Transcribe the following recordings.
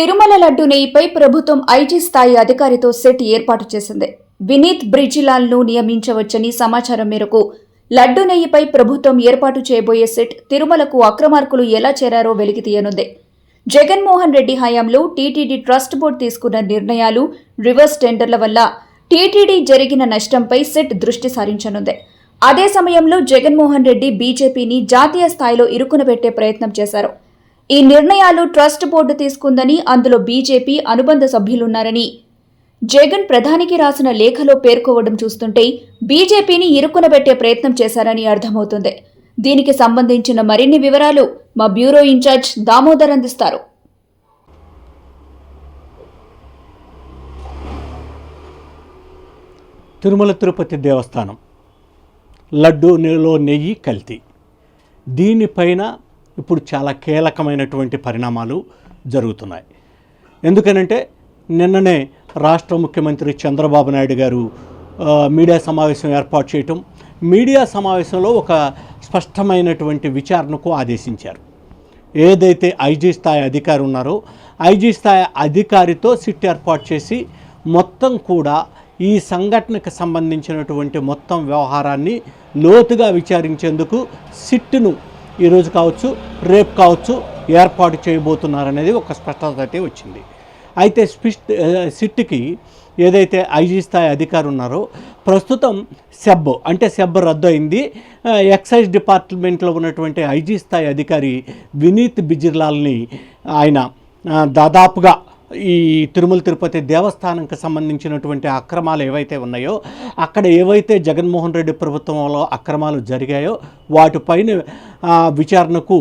తిరుమల లడ్డు నెయ్యిపై ప్రభుత్వం ఐజీ స్థాయి అధికారితో సెట్ ఏర్పాటు చేసింది. వినీత్ బ్రిజిలాల్ను నియమించవచ్చని సమాచారం మేరకు లడ్డు నెయ్యిపై ప్రభుత్వం ఏర్పాటు చేయబోయే సెట్ తిరుమలకు అక్రమార్కులు ఎలా చేరారో వెలికితీయనుంది జగన్మోహన్ రెడ్డి హయాంలో టీటీడీ ట్రస్ట్ బోర్డు తీసుకున్న నిర్ణయాలు రివర్స్ టెండర్ల వల్ల టీటీడీ జరిగిన నష్టంపై సెట్ దృష్టి సారించనుంది. అదే సమయంలో జగన్మోహన్ రెడ్డి బీజేపీని జాతీయ స్థాయిలో ఇరుకునబెట్టే ప్రయత్నం చేశారు. ఈ నిర్ణయాలు ట్రస్ట్ బోర్డు తీసుకుందని అందులో బీజేపీ అనుబంధ సభ్యులున్నారని. జగన్ ప్రధానికి రాసిన లేఖలో పేర్కోవడం చూస్తుంటే బీజేపీని ఇరుకునబెట్టే ప్రయత్నం చేశారని అర్థమవుతుంది. దీనికి సంబంధించిన మరిన్ని వివరాలు మా బ్యూరో ఇన్ఛార్జ్ దామోదర్ అందిస్తారు. తిరుమల తిరుపతి దేవస్థానం. లడ్డూలో నెయ్యి కల్తీ. దీనిపైన ఇప్పుడు చాలా కీలకమైనటువంటి పరిణామాలు జరుగుతున్నాయి. ఎందుకనంటే నిన్ననే రాష్ట్ర ముఖ్యమంత్రి చంద్రబాబు నాయుడు గారు మీడియా సమావేశం ఏర్పాటు చేయటం మీడియా సమావేశంలో ఒక స్పష్టమైనటువంటి విచారణకు ఆదేశించారు. ఏదైతే ఐజీ స్థాయి అధికారి ఉన్నారో ఐజీ స్థాయి అధికారితో సిట్ ఏర్పాటు చేసి మొత్తం కూడా ఈ సంఘటనకు సంబంధించినటువంటి మొత్తం వ్యవహారాన్ని లోతుగా విచారించేందుకు సిట్టును ఈరోజు కావచ్చు రేపు కావచ్చు ఏర్పాటు చేయబోతున్నారనేది ఒక స్పష్టత అయితే వచ్చింది. అయితే స్పిష్ట్ సిట్కి ఏదైతే ఐజీ స్థాయి అధికారి ఉన్నారో ప్రస్తుతం సెబ్ అంటే సెబ్ రద్దు అయింది ఎక్సైజ్ డిపార్ట్మెంట్లో ఉన్నటువంటి ఐజీ స్థాయి అధికారి వినీత్ బిజిర్లాల్ని ఆయన దాదాపుగా ఈ తిరుమల తిరుపతి దేవస్థానంకి సంబంధించినటువంటి అక్రమాలు ఏవైతే ఉన్నాయో అక్కడ ఏవైతే జగన్మోహన్ రెడ్డి ప్రభుత్వంలో అక్రమాలు జరిగాయో వాటిపైన విచారణకు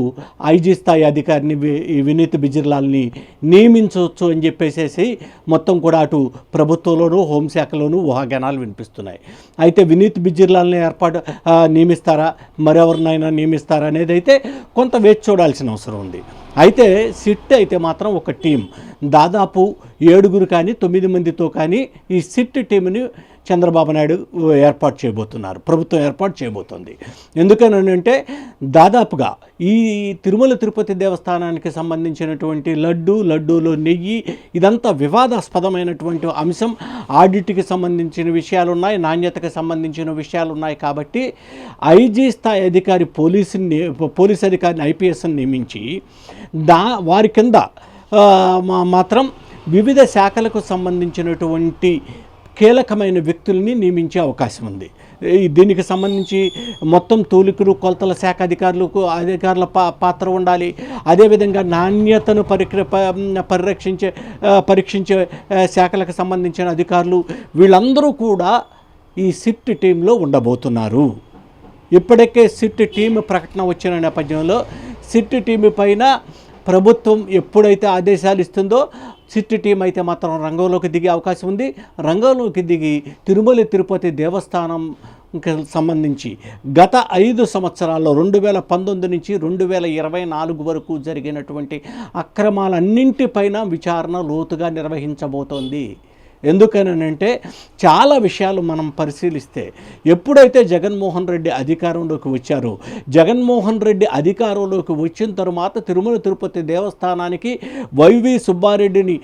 ఐజీ స్థాయి అధికారిని ఈ వినీత్ బిజిర్లాల్ని నియమించవచ్చు అని చెప్పేసేసి మొత్తం కూడా అటు ప్రభుత్వంలోనూ హోంశాఖలోనూ ఊహాగానాలు వినిపిస్తున్నాయి. అయితే వినీత్ బిజిర్లాల్ని ఏర్పాటు నియమిస్తారా? మరెవరినైనా నియమిస్తారా అనేది అయితే కొంత వేచి చూడాల్సిన అవసరం ఉంది. అయితే సిట్ అయితే మాత్రం ఒక టీం. దాదాపు ఏడుగురు కానీ తొమ్మిది మందితో కానీ ఈ సిట్ టీంని చంద్రబాబు నాయుడు ఏర్పాటు చేయబోతున్నారు. ప్రభుత్వం ఏర్పాటు చేయబోతోంది. ఎందుకనంటే దాదాపుగా ఈ తిరుమల తిరుపతి దేవస్థానానికి సంబంధించినటువంటి లడ్డు లడ్డూలో నెయ్యి ఇదంతా వివాదాస్పదమైనటువంటి అంశం. ఆడిట్కి సంబంధించిన విషయాలు ఉన్నాయి నాణ్యతకు సంబంధించిన విషయాలు ఉన్నాయి కాబట్టి ఐజీ స్థాయి అధికారి పోలీసుని పోలీస్ అధికారిని ఐపీఎస్ని నియమించి దా వారి కింద మాత్రం వివిధ శాఖలకు సంబంధించినటువంటి కీలకమైన వ్యక్తుల్ని నియమించే అవకాశం ఉంది. ఈ దీనికి సంబంధించి మొత్తం తూలికలు కొలతల శాఖ అధికారులకు అధికారుల పా పాత్ర ఉండాలి. అదేవిధంగా నాణ్యతను పరిక్ర పరిరక్షించే పరీక్షించే శాఖలకు సంబంధించిన అధికారులు వీళ్ళందరూ కూడా ఈ సిట్ టీంలో ఉండబోతున్నారు. ఇప్పటికే సిట్ టీం ప్రకటన వచ్చిన నేపథ్యంలో సిట్ టీం పైన ప్రభుత్వం ఎప్పుడైతే ఆదేశాలు ఇస్తుందో సిట్ టీం అయితే మాత్రం రంగంలోకి దిగే అవకాశం ఉంది. రంగంలోకి దిగి తిరుమల తిరుపతి దేవస్థానం సంబంధించి గత ఐదు సంవత్సరాల్లో రెండు వేల పంతొమ్మిది నుంచి రెండు వేల ఇరవై నాలుగు వరకు జరిగినటువంటి అక్రమాలన్నింటిపైన విచారణ లోతుగా నిర్వహించబోతోంది. ఎందుకనంటే చాలా విషయాలు మనం పరిశీలిస్తే ఎప్పుడైతే జగన్మోహన్ రెడ్డి అధికారంలోకి వచ్చారో జగన్మోహన్ రెడ్డి అధికారంలోకి వచ్చిన తరువాత తిరుమల తిరుపతి దేవస్థానానికి వైవి సుబ్బారెడ్డిని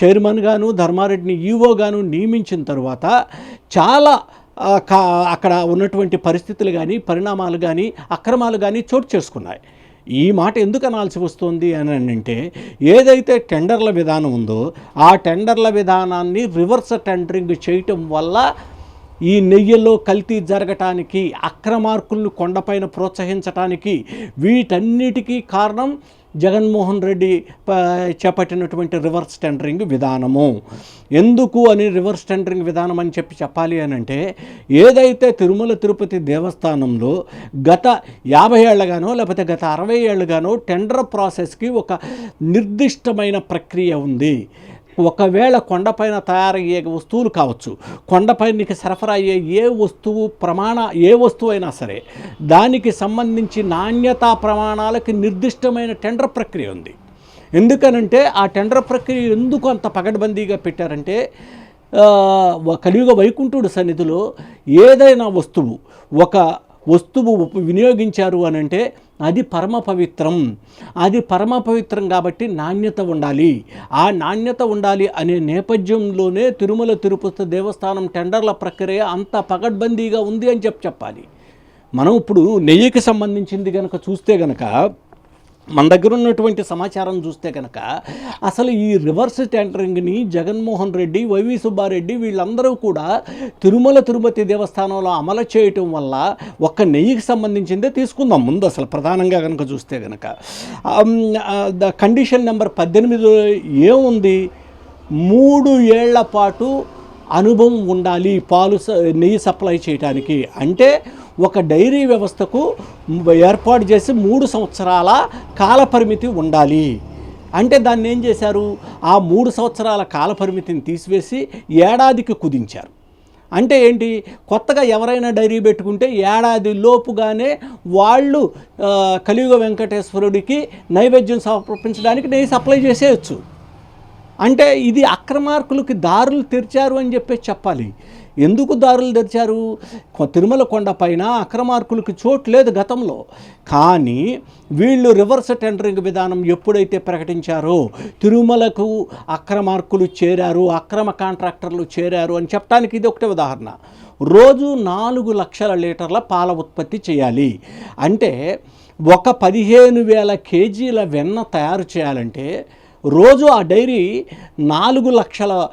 చైర్మన్గాను ధర్మారెడ్డిని ఈవోగాను నియమించిన తరువాత చాలా కా అక్కడ ఉన్నటువంటి పరిస్థితులు కానీ పరిణామాలు కానీ అక్రమాలు కానీ చోటు చేసుకున్నాయి. ఈ మాట ఎందుకు అనాల్సి వస్తుంది అని అంటే ఏదైతే టెండర్ల విధానం ఉందో ఆ టెండర్ల విధానాన్ని రివర్స్ టెండరింగ్ చేయటం వల్ల ఈ నెయ్యిలో కల్తీ జరగటానికి అక్రమార్కులను కొండపైన ప్రోత్సహించటానికి వీటన్నిటికీ కారణం జగన్మోహన్ రెడ్డి చేపట్టినటువంటి రివర్స్ టెండరింగ్ విధానము. ఎందుకు అని రివర్స్ టెండరింగ్ విధానం అని చెప్పి చెప్పాలి అని అంటే ఏదైతే తిరుమల తిరుపతి దేవస్థానంలో గత యాభై ఏళ్ళగానో లేకపోతే గత అరవై ఏళ్ళుగానో టెండర్ ప్రాసెస్కి ఒక నిర్దిష్టమైన ప్రక్రియ ఉంది. ఒకవేళ కొండపైన తయారయ్యే వస్తువులు కావచ్చు. కొండపైనకి సరఫరా అయ్యే ఏ వస్తువు ప్రమాణ ఏ వస్తువు అయినా సరే దానికి సంబంధించి నాణ్యతా ప్రమాణాలకి నిర్దిష్టమైన టెండర్ ప్రక్రియ ఉంది. ఎందుకనంటే ఆ టెండర్ ప్రక్రియ ఎందుకు అంత పగడ్బందీగా పెట్టారంటే కలియుగ వైకుంఠుడు సన్నిధిలో ఏదైనా వస్తువు ఒక వస్తువు వినియోగించారు అని అంటే అది పరమ పవిత్రం. అది పరమ పవిత్రం కాబట్టి నాణ్యత ఉండాలి. ఆ నాణ్యత ఉండాలి అనే నేపథ్యంలోనే తిరుమల తిరుపతి దేవస్థానం టెండర్ల ప్రక్రియ అంత పగడ్బందీగా ఉంది అని చెప్పి చెప్పాలి. మనం ఇప్పుడు నెయ్యికి సంబంధించింది కనుక చూస్తే కనుక మన దగ్గర ఉన్నటువంటి సమాచారం చూస్తే కనుక అసలు ఈ రివర్స్ టెండరింగ్ని జగన్మోహన్ రెడ్డి వైవి సుబ్బారెడ్డి వీళ్ళందరూ కూడా తిరుమల తిరుపతి దేవస్థానంలో అమలు చేయటం వల్ల ఒక్క నెయ్యికి సంబంధించిందే తీసుకుందాం. ముందు అసలు ప్రధానంగా కనుక చూస్తే కనుక ద కండిషన్ నెంబర్ పద్దెనిమిది ఏముంది? మూడు ఏళ్ళ పాటు అనుభవం ఉండాలి పాలు నెయ్యి సప్లై చేయడానికి అంటే ఒక డైరీ వ్యవస్థకు ఏర్పాటు చేసి మూడు సంవత్సరాల కాలపరిమితి ఉండాలి. అంటే దాన్ని ఏం చేశారు? ఆ మూడు సంవత్సరాల కాలపరిమితిని తీసివేసి ఏడాదికి కుదించారు. అంటే ఏంటి? కొత్తగా ఎవరైనా డైరీ పెట్టుకుంటే ఏడాది లోపుగానే వాళ్ళు కలియుగ వెంకటేశ్వరుడికి నైవేద్యం సమర్పించడానికి నెయ్యి సప్లై చేసేయచ్చు. అంటే ఇది అక్రమార్కులకి దారులు తెరిచారు అని చెప్పేసి చెప్పాలి. ఎందుకు దారులు తెరిచారు? తిరుమల కొండ పైన అక్రమార్కులకి చోటు లేదు గతంలో. కానీ వీళ్ళు రివర్స్ టెండరింగ్ విధానం ఎప్పుడైతే ప్రకటించారో తిరుమలకు అక్రమార్కులు చేరారు అక్రమ కాంట్రాక్టర్లు చేరారు అని చెప్పడానికి ఇది ఒకటే ఉదాహరణ. రోజు నాలుగు లక్షల లీటర్ల పాల ఉత్పత్తి చేయాలి. అంటే ఒక పదిహేను వేల కేజీల వెన్న తయారు చేయాలంటే రోజు ఆ డైరీ నాలుగు లక్షల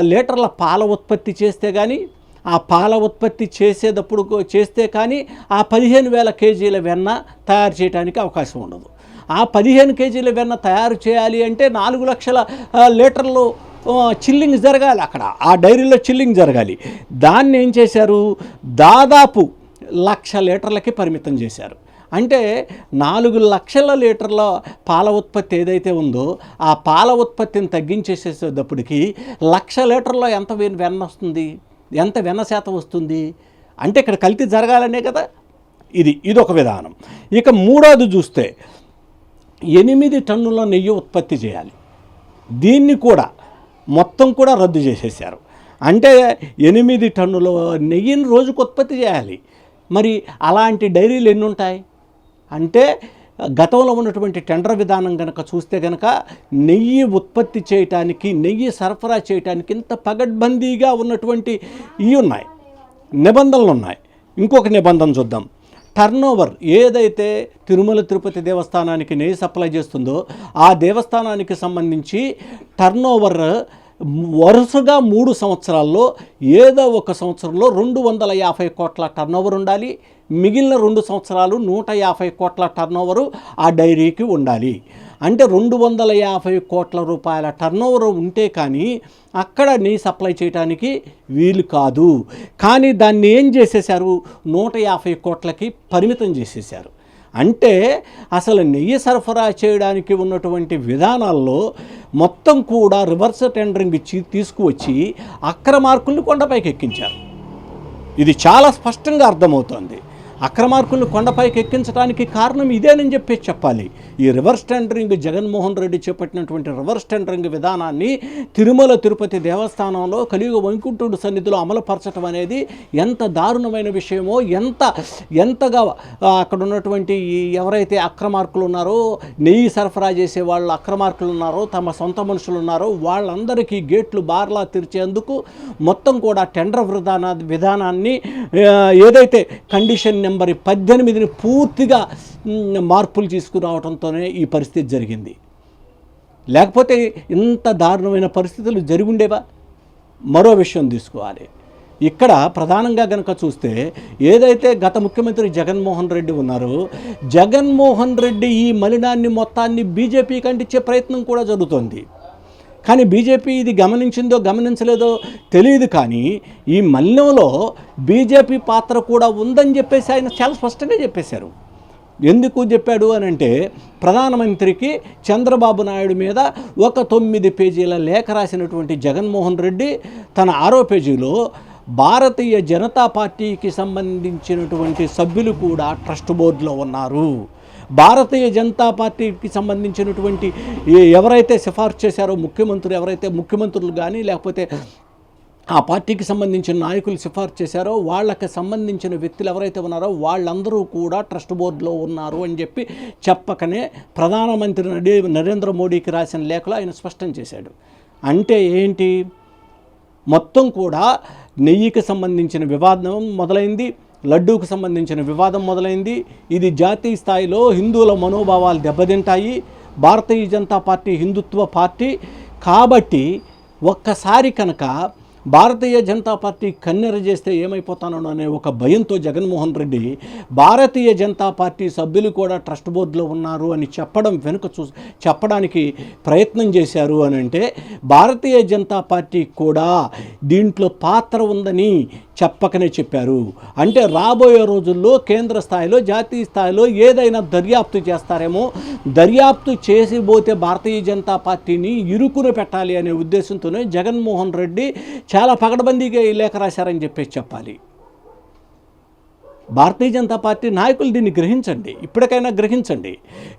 లీటర్ల పాల ఉత్పత్తి చేస్తే కానీ ఆ పాల ఉత్పత్తి చేసేటప్పుడు చేస్తే కానీ ఆ పదిహేను వేల కేజీల వెన్న తయారు చేయడానికి అవకాశం ఉండదు. ఆ పదిహేను కేజీల వెన్న తయారు చేయాలి అంటే నాలుగు లక్షల లీటర్లు చిల్లింగ్ జరగాలి అక్కడ. ఆ డైరీలో చిల్లింగ్ జరగాలి. దాన్ని ఏం చేశారు? దాదాపు లక్ష లీటర్లకి పరిమితం చేశారు. అంటే నాలుగు లక్షల లీటర్ల పాల ఉత్పత్తి ఏదైతే ఉందో ఆ పాల ఉత్పత్తిని తగ్గించేసేటప్పటికి లక్ష లీటర్లో ఎంత వెన్న వెన్న వస్తుంది? ఎంత వెన్న శాతం వస్తుంది? అంటే ఇక్కడ కల్తీ జరగాలనే కదా? ఇది ఇది ఒక విధానం. ఇక మూడోది చూస్తే ఎనిమిది టన్నుల నెయ్యి ఉత్పత్తి చేయాలి. దీన్ని కూడా మొత్తం కూడా రద్దు చేసేసారు అంటే ఎనిమిది టన్నుల నెయ్యిని రోజుకు ఉత్పత్తి చేయాలి. మరి అలాంటి డైరీలు ఎన్ని ఉంటాయి అంటే గతంలో ఉన్నటువంటి టెండర్ విధానం కనుక చూస్తే కనుక నెయ్యి ఉత్పత్తి చేయటానికి నెయ్యి సరఫరా చేయటానికి ఇంత పగడ్బందీగా ఉన్నటువంటి ఇవి ఉన్నాయి. నిబంధనలు ఉన్నాయి. ఇంకొక నిబంధన చూద్దాం. టర్నోవర్ ఏదైతే తిరుమల తిరుపతి దేవస్థానానికి నెయ్యి సప్లై చేస్తుందో ఆ దేవస్థానానికి సంబంధించి టర్నోవర్ వరుసగా మూడు సంవత్సరాల్లో ఏదో ఒక సంవత్సరంలో రెండు వందల యాభై కోట్ల టర్న్ ఓవర్ ఉండాలి. మిగిలిన రెండు సంవత్సరాలు నూట యాభై కోట్ల టర్న్ ఓవరు ఆ డైరీకి ఉండాలి. అంటే రెండు వందల యాభై కోట్ల రూపాయల టర్నోవర్ ఉంటే కానీ అక్కడ నీ సప్లై చేయడానికి వీలు కాదు. కానీ దాన్ని ఏం చేసేశారు? నూట యాభై కోట్లకి పరిమితం చేసేశారు. అంటే అసలు నెయ్యి సరఫరా చేయడానికి ఉన్నటువంటి విధానాల్లో మొత్తం కూడా రివర్స్ టెండరింగ్ ఇచ్చి తీసుకువచ్చి అక్రమార్కుల్ని కొండపైకి ఎక్కించారు ఇది చాలా స్పష్టంగా అర్థమవుతోంది. అక్రమార్కులను కొండపైకి ఎక్కించడానికి కారణం ఇదేనని చెప్పేసి చెప్పాలి. ఈ రివర్స్ టెండరింగ్ జగన్మోహన్ రెడ్డి చేపట్టినటువంటి రివర్స్ టెండరింగ్ విధానాన్ని తిరుమల తిరుపతి దేవస్థానంలో కలియుగ వైకుంఠుడు సన్నిధిలో అమలుపరచడం అనేది ఎంత దారుణమైన విషయమో ఎంత ఎంతగా అక్కడ ఉన్నటువంటి ఎవరైతే అక్రమార్కులు ఉన్నారో నెయ్యి సరఫరా చేసే వాళ్ళు అక్రమార్కులు ఉన్నారో తమ సొంత మనుషులు ఉన్నారో వాళ్ళందరికీ గేట్లు బార్లా తెరిచేందుకు మొత్తం కూడా టెండర్ విధాన విధానాన్ని ఏదైతే కండిషన్ నెంబర్ పద్దెనిమిదిని పూర్తిగా మార్పులు తీసుకురావడంతోనే ఈ పరిస్థితి జరిగింది. లేకపోతే ఇంత దారుణమైన పరిస్థితులు జరిగి ఉండేవా మరో విషయం తీసుకోవాలి. ఇక్కడ ప్రధానంగా గనక చూస్తే ఏదైతే గత ముఖ్యమంత్రి జగన్మోహన్ రెడ్డి ఉన్నారో జగన్మోహన్ రెడ్డి ఈ మలినాన్ని మొత్తాన్ని బీజేపీకి అంటించే ప్రయత్నం కూడా జరుగుతోంది. కానీ బీజేపీ ఇది గమనించిందో గమనించలేదో తెలియదు కానీ ఈ మలినంలో బీజేపీ పాత్ర కూడా ఉందని చెప్పేసి ఆయన చాలా స్పష్టంగా చెప్పేశారు. ఎందుకు చెప్పాడు అని అంటే ప్రధానమంత్రికి చంద్రబాబు నాయుడు మీద ఒక తొమ్మిది పేజీల లేఖ రాసినటువంటి జగన్మోహన్ రెడ్డి తన ఆరో పేజీలో భారతీయ జనతా పార్టీకి సంబంధించినటువంటి సభ్యులు కూడా ట్రస్ట్ బోర్డులో ఉన్నారు. భారతీయ జనతా పార్టీకి సంబంధించినటువంటి ఎవరైతే సిఫార్సు చేశారో ముఖ్యమంత్రులు ఎవరైతే ముఖ్యమంత్రులు కానీ లేకపోతే ఆ పార్టీకి సంబంధించిన నాయకులు సిఫార్సు చేశారో వాళ్ళకి సంబంధించిన వ్యక్తులు ఎవరైతే ఉన్నారో వాళ్ళందరూ కూడా ట్రస్ట్ బోర్డులో ఉన్నారు అని చెప్పి చెప్పకనే ప్రధానమంత్రి నరేంద్ర మోడీకి రాసిన లేఖలో ఆయన స్పష్టం చేశాడు. అంటే ఏంటి? మొత్తం కూడా నెయ్యికి సంబంధించిన వివాదం మొదలైంది. లడ్డూకు సంబంధించిన వివాదం మొదలైంది. ఇది జాతీయ స్థాయిలో హిందువుల మనోభావాలు దెబ్బతింటాయి. Bharatiya Janata party Hindutva party. కాబట్టి ఒక్కసారి కనుక భారతీయ జనతా పార్టీ కన్నెర చేస్తే ఏమైపోతానో అనే ఒక భయంతో జగన్మోహన్ రెడ్డి భారతీయ జనతా పార్టీ సభ్యులు కూడా ట్రస్ట్ బోర్డులో ఉన్నారు అని చెప్పడం వెనుక చూ చెప్పడానికి ప్రయత్నం చేశారు అని అంటే భారతీయ జనతా పార్టీ కూడా దీంట్లో పాత్ర ఉందని చెప్పకనే చెప్పారు. అంటే రాబోయే రోజుల్లో కేంద్ర స్థాయిలో జాతీయ స్థాయిలో ఏదైనా దర్యాప్తు చేస్తారేమో. దర్యాప్తు చేసి పోతే భారతీయ జనతా పార్టీని ఇరుకున పెట్టాలి అనే ఉద్దేశంతోనే జగన్మోహన్ రెడ్డి చాలా పగడబందీగా ఈ లేఖ రాశారని చెప్పేసి చెప్పాలి. భారతీయ జనతా పార్టీ నాయకులు దీన్ని గ్రహించండి. ఇప్పటికైనా గ్రహించండి.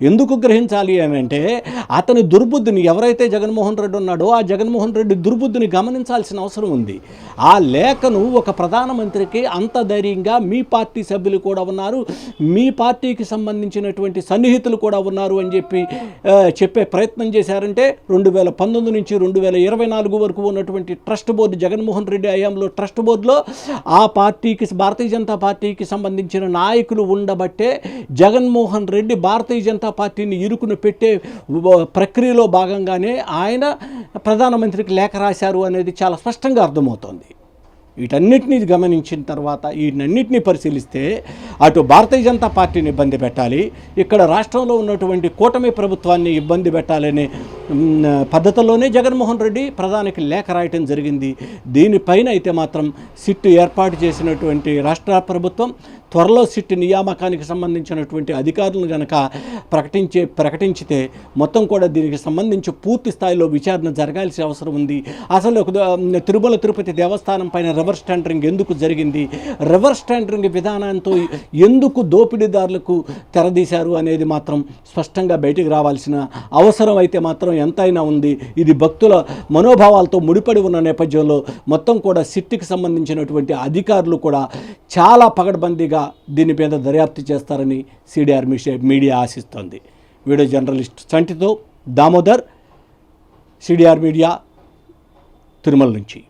ఎందుకు గ్రహించాలి అని అంటే అతని దుర్బుద్ధిని ఎవరైతే జగన్మోహన్ రెడ్డి ఉన్నాడో ఆ జగన్మోహన్ రెడ్డి దుర్బుద్ధిని గమనించాల్సిన అవసరం ఉంది. ఆ లేఖను ఒక ప్రధానమంత్రికి అంత ధైర్యంగా మీ పార్టీ సభ్యులు కూడా ఉన్నారు మీ పార్టీకి సంబంధించినటువంటి సన్నిహితులు కూడా ఉన్నారు అని చెప్పి చెప్పే ప్రయత్నం చేశారంటే రెండు వేల పంతొమ్మిది నుంచి రెండు వేల ఇరవై నాలుగు వరకు ఉన్నటువంటి ట్రస్ట్ బోర్డు జగన్మోహన్ రెడ్డి హయాంలో ట్రస్ట్ బోర్డులో ఆ పార్టీకి భారతీయ జనతా పార్టీకి సంబంధించిన నాయకులు ఉండబట్టే జగన్మోహన్ రెడ్డి భారతీయ జనతా పార్టీని ఇరుకును పెట్టే ప్రక్రియలో భాగంగానే ఆయన ప్రధానమంత్రికి లేఖ రాశారు అనేది చాలా స్పష్టంగా అర్థమవుతోంది. వీటన్నిటిని గమనించిన తర్వాత వీటన్నిటిని పరిశీలిస్తే అటు భారతీయ జనతా పార్టీని ఇబ్బంది పెట్టాలి ఇక్కడ రాష్ట్రంలో ఉన్నటువంటి కూటమి ప్రభుత్వాన్ని ఇబ్బంది పెట్టాలనే పద్ధతిలోనే జగన్మోహన్ రెడ్డి ప్రధానికి లేఖ రాయటం జరిగింది. దీనిపైన అయితే మాత్రం సిట్ ఏర్పాటు చేసినటువంటి రాష్ట్ర ప్రభుత్వం త్వరలో సిట్ నియామకానికి సంబంధించినటువంటి అధికారులను గనక ప్రకటించే ప్రకటించితే మొత్తం కూడా దీనికి సంబంధించి పూర్తి స్థాయిలో విచారణ జరగాల్సిన అవసరం ఉంది. అసలు ఒక తిరుమల తిరుపతి దేవస్థానం పైన రివర్స్ టెండరింగ్ ఎందుకు జరిగింది? రివర్స్ టెండరింగ్ విధానంతో ఎందుకు దోపిడీదారులకు తెరదీశారు అనేది మాత్రం స్పష్టంగా బయటికి రావాల్సిన అవసరం అయితే మాత్రం ఎంతైనా ఉంది. ఇది భక్తుల మనోభావాలతో ముడిపడి ఉన్న నేపథ్యంలో మొత్తం కూడా సిట్టికి సంబంధించినటువంటి అధికారులు కూడా చాలా పగడబందీగా దీని మీద దర్యాప్తు చేస్తారని సిడిఆర్ మీడియా ఆశిస్తోంది. వీడియో జర్నలిస్ట్ సంటితో దామోదర్ సిడిఆర్ మీడియా తిరుమల నుంచి.